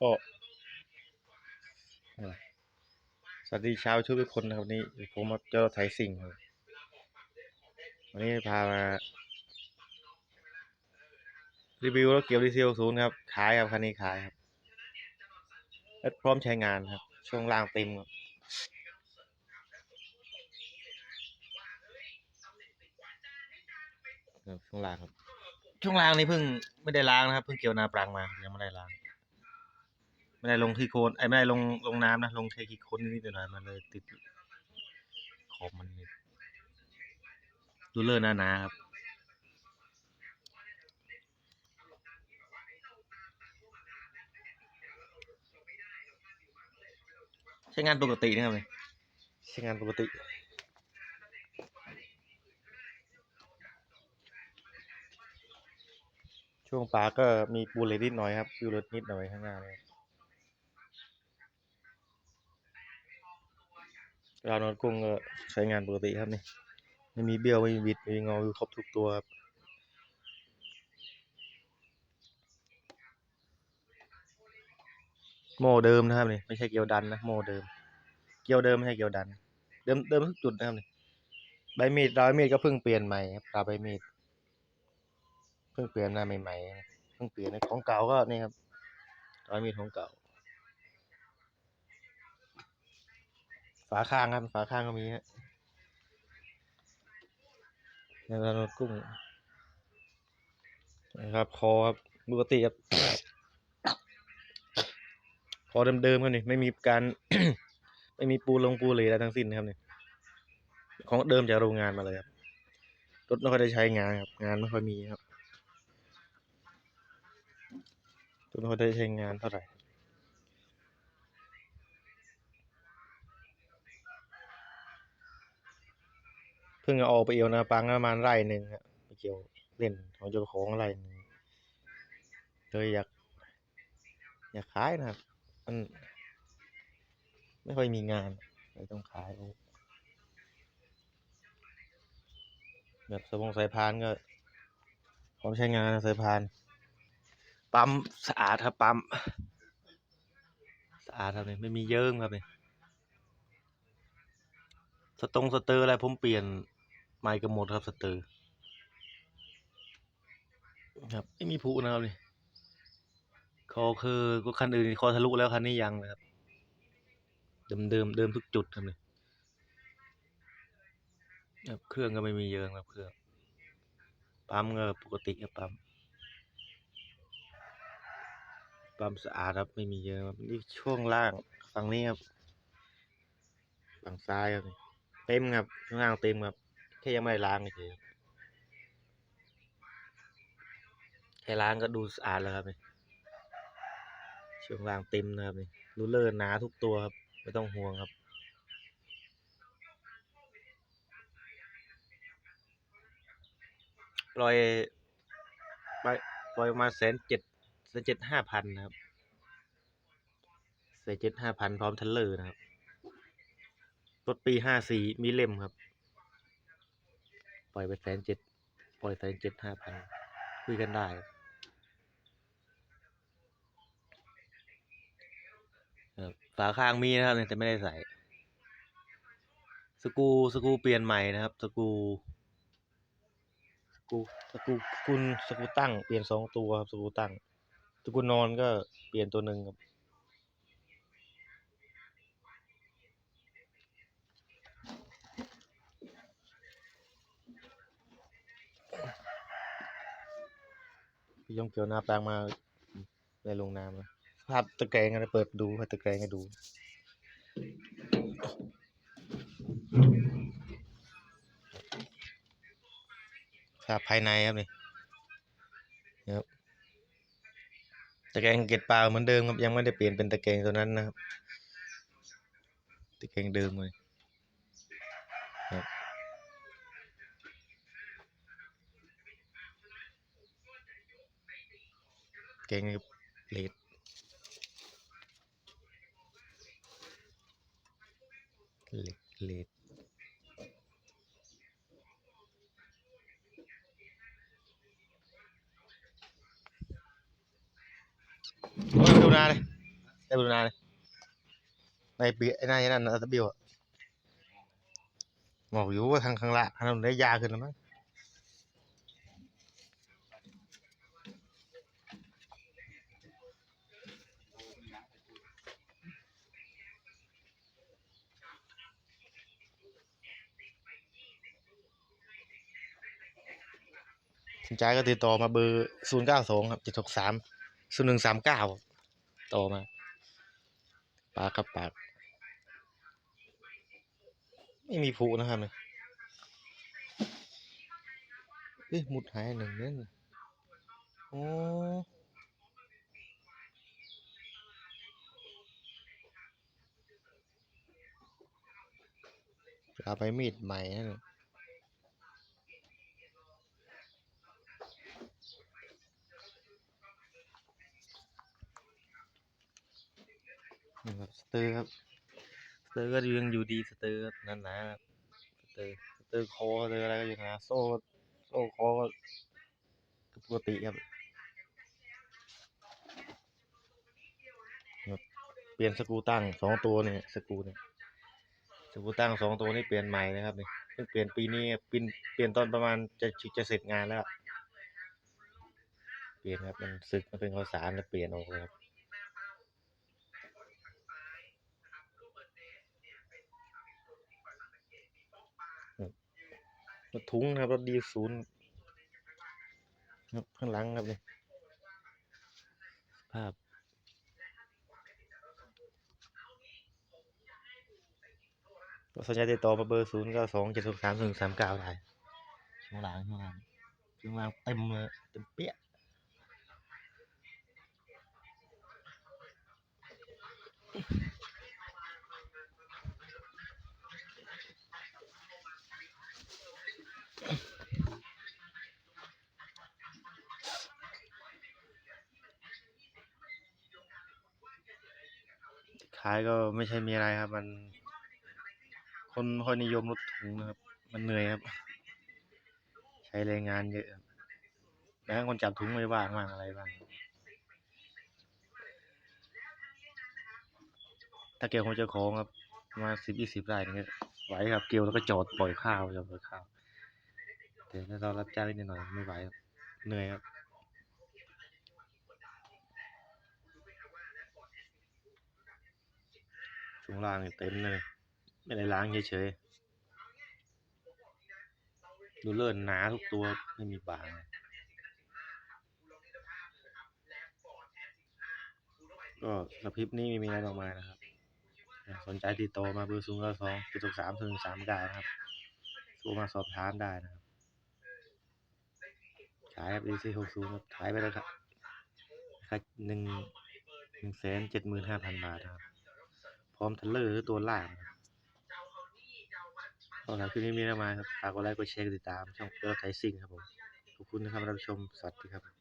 ก็สวัสดีเช้าวชุทุกคนนะครับนี้ผมมาเจอไทยสิ่งครับวันนี้พามารีวิวรถเกียวดีเซลศูนย์ครับขายครับคันนี้ขายครับพร้อมใช้งานครับ ช่วงล่างเต็มครับครับช่วงล่างครับ ช่วงล่างนี่เพิ่งไม่ได้ล้างนะครับ เพิ่งเกี่ยวนาปรังมายังไม่ได้ล้าง ไม่ได้ลงที่โคนไอ้ไม่ได้ลงลงน้ำนะลงแค่ขี้โคนนิดหน่อยมันเลยติดขอบมันดูเลอร์หนาๆครับใช้งานปกตินะครับเนี่ยใช้งานปกติช่วงปลาก็มีปูเลนิดหน่อยครับปูรถนิดหน่อยข้างหน้าเลย ราวนอนกุ้งก็ใช้งานปกติครับนี่ไม่มีเบี้ยวไม่มีบิดไม่มีงออยู่ครบทุกตัวครับโม่เดิมนะครับนี่ไม่ใช่เกียวดันนะโม่เดิม เกียวเดิมไม่ใช่เกียวดัน เดิมเดิมทุกจุดนะครับนี่ใบมีดรอยมีดก็เพิ่งเปลี่ยนใหม่ครับตาใบมีดเพิ่งเปลี่ยนมาใหม่ๆเพิ่งเปลี่ยนนะของเก่าก็นี่ครับร้อยมีดของเก่า ฝาข้างครับ ฝาข้างก็มีฮะในร้านรถกุ้งนะครับ คอครับปกติครับ คอเดิมๆครับนี่ไม่มีการ ไม่มีปูลงปูเลยอะไรทั้งสิ้นนะครับนี่ของเดิมจากโรงงานมาเลยครับรถไม่ค่อยได้ใช้งานครับ งานไม่ค่อยมีครับจนเขาได้ใช้งานเท่าไหร่ เพิ่งเอาไปเอวนาปังประมาณไร่หนึ่งครับไปเกี่ยวเล่นของเจ้าของไร่หนึ่งเลยอยาก อยากขายนะครับมันไม่ค่อยมีงานเลยต้องขายแบบสมงสายพานก็พร้อมใช้งานสายพาน ปั๊มสะอาดครับปั๊มสะอาดครับเนี่ยไม่มีเยิ้มครับเนี่ย สตรงสเตอร์อะไรผมเปลี่ยนใหม่กันหมดครับสเตอร์ครับไม่มีผุนะครับนี่คอคือก็คันอื่นคอทะลุแล้วคันนี้ยังเลยครับเดิมเดิมเดิมทุกจุดครับเนี่ยครับเครื่องก็ไม่มีเยิงครับเครื่องปั๊มก็ปกติครับปั๊มความสะอาดครับไม่มีเยอะครับนี่ช่วงล่างฝั่งนี้ครับฝั่งซ้ายครับนี่ เต็มครับข้างล่างเต็มครับแค่ยังไม่ได้ล้างเฉยแค่ล้างก็ดูสะอาดแล้วครับนี่ช่วงล่างเต็มนะครับนี่รูเลอร์หนาทุกตัวครับไม่ต้องห่วงครับปล่อยไปปล่อยมาแสนเจ็ดแสนเจ็ดห้าพันนะครับแสนเจ็ดห้าพันพร้อมทันเลอร์นะครับ รถปีห้าสี่มีเล่มครับ ปล่อยไปแสนเจ็ดปล่อยแสนเจ็ดห้าพันคุยกันได้ครับฝาข้างมีนะครับแต่ไม่ได้ใส่ สกูสกูเปลี่ยนใหม่นะครับ สกูสกูสกรูกุลสกูตั้งเปลี่ยนสองตัวครับสกูตั้งสกูนอนก็เปลี่ยนตัวหนึ่งครับ พี่ยงเกี่ยวหน้าแปลงมาในโรงน้ำนะภาพตะแกรงอะไรเปิดดูให้ตะแกรงให้ดูภาพภายในครับนี่นะครับตะแกรงเก็ดปลาเหมือนเดิมครับยังไม่ได้เปลี่ยนเป็นตะแกรงตัวนั้นนะครับตะแกรงเดิมเลยครับ แกงเลดเลดเลดโอ้ยดูนาเลยได้บรูนาเลยในปีไอ้นายนั่นนะตะเบียวอะบอกอยู่ว่าทางข้างละทางนั้นได้ยาขึ้นแล้วมั้ง สนใจก็ติดต่อมาเบอร์ศูนย์เก้าสองครับเจ็ดหกสามศูนย์หนึ่งสามเก้าต่อมาปากกับปากไม่มีผูนะครับเนี่ยเฮ้ยหมุดหายหนึ่งเล่นโอ้เอาไปมีดใหม่นั่นน่ะนี่ครับส เตอร์ครับสเตอร์ก็ยังอยู่ดีสเตอร์นั่นนะครับสเตอร์สเตอร์คอสเตอร์อะไรก็ยังนะโซ่โซ่คอก็ปกติครับเปลี่ยนสกูตั้งสองตัวเนี่ยสกูเนี่ยสกูตั้งสองตัวนี้เปลี่ยนใหม่นะครับนี่เพิ่งเปลี่ยนปีนี้เปลี่ยนเปลี่ยนตอนประมาณจะจะเสร็จงานแล้ว เปลี่ยนครับมันสึกมันเป็นข้าวสารแล้วเปลี่ยนออกเลยครับ รถทุงนะครับรถดีศูนย์ครับข้างหลังครับเนี่ยภาพก็สนใจติดต่อมาเบอร์ศูนย์เก้าสองเจ็ดสามหนึ่งสามเก้าได้ช่วงหลังช่วงหลังช่วงหลังเต็มเลยเต็มเปี้ย ขายก็ไม่ใช่มีอะไรครับ มัน คนค่อยนิยมรถถุงนะครับ มันเหนื่อยครับ ใช้แรงงานเยอะแล้วคนจับถุงไม่ว่างบ้างอะไรบ้างถ้าเกี่ยวของจ้าของครับมาสิบยี่สิบไร่นี่ไหวครับเกี่ยวแล้วก็จอดปล่อยข้าวจอดปล่อยข้าวแต่ถ้าเรารับจ้างนิดหน่อยไม่ไหวครับเหนื่อยครับ ช่วงล่างเต็มเลย ไม่ได้ล้างเฉยๆดูเลื่อนหนาทุกตัวไม่มีบางก็สำหรับคลิปนี้ไม่มีอะไรมากมานะครับ สนใจติดต่อมาเบอร์ศูนย์เก้าสองจุดสามถึงสามเก้นะครับโทรมาสอบถามได้นะครับ ขายครับ DC หกศูนย์ครับขายไปแล้วครับหนึ่งหนึ่งแสนเจ็ดหมื่นห้าพันบาทครับ ร้อมทันเลอร์หรือตัวล่างนะครัก็สำหรับคลิปนี้มีอะไรมาครับฝากกดไลค์กดแชร์กดติดตามช่องเอลไทซิงครับผมขอบคุณนะครับรับชมสวัสดีครับ